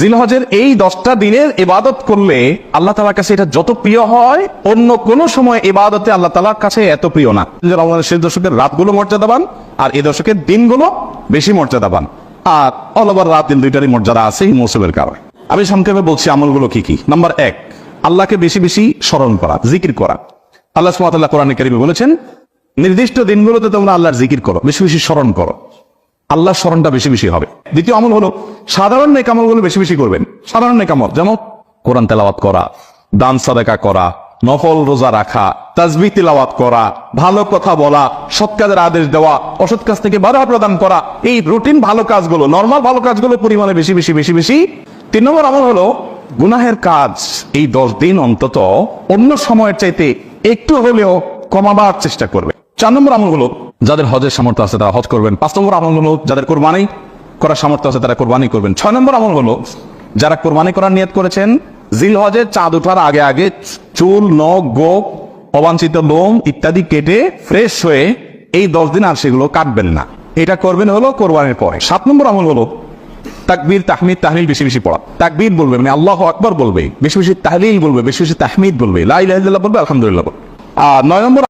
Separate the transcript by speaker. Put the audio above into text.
Speaker 1: জিলহজের এই দশটা দিনের ইবাদত করলে আল্লাহ তালার কাছে এটা যত প্রিয় হয়, অন্য কোন সময় ইবাদতে আল্লাহ তালার কাছে এত প্রিয় না। রমজানের শেষ দশকের রাতগুলো মর্যাদাবান, আর এ দশকের দিনগুলো বেশি মর্যাদাবান। আর অলবার রাত দিন দুইটারই মর্যাদা আছে এই মৌসুমের কারণে। আমি সংক্ষেপে বলছি আমলগুলো কি কি। নাম্বার এক, আল্লাহকে বেশি বেশি স্মরণ করা, জিকির করা। আল্লাহ সুমাতাল্লাহ কোরআন কারিমে বলেছেন, নির্দিষ্ট দিনগুলোতে তোমরা আল্লাহর জিকির করো, বেশি বেশি স্মরণ করো। আল্লাহর স্মরণটা বেশি বেশি হবে। দ্বিতীয় আমল হলো সাধারণ নেক আমলগুলো বেশি বেশি করবেন। সাধারণ নেক আমল যেমন কোরআন তেলাওয়াত করা, দান সাদাকা করা, নফল রোজা রাখা, তাজবি তিলাওয়াত করা, ভালো কথা বলা, সৎ কাজের আদেশ দেওয়া, অসৎ কাজ থেকে বাধা প্রদান করা, এই রুটিন ভালো কাজগুলো, নর্মাল ভালো কাজগুলো পরিমাণে বেশি বেশি বেশি বেশি। তিন নম্বর আমল হলো গুনাহের কাজ। এই দশ দিন অন্তত অন্য সময়ের চাইতে একটু হলেও কমাবার চেষ্টা করবে। চার নম্বর আমল হলো যাদের হজের সামর্থ্য আছে তারা হজ করবেন। পাঁচ নম্বর আমল হলো যাদের কোরবানি করার সামর্থ্য আছে, তারা কোরবানি করবেন। ছয় নম্বর আমল হলো, যারা কোরবানি করার নিয়ত করেছেন জিল হজের চাঁদ ওঠার আগে আগে চুল, নখ, গোপ, অবাঞ্ছিত লোম ইত্যাদি কেটে ফ্রেশ হয়ে এই দশ দিন আর সেগুলো কাটবেন না। এটা করবেন হলো কোরবানির পরে। সাত নম্বর আমল হলো, তাকবীর, তাহমিদ, তাহলিল বেশি বেশি পড়া। তাকবীর বলবে মানে আল্লাহ আকবর বলবে। বেশি বেশি তাহলিল বলবে, বেশি বেশি তাহমিদ বলবে। লা ইলাহা বলবে, আলহামদুলিল্লাহ আর নয় নম্বর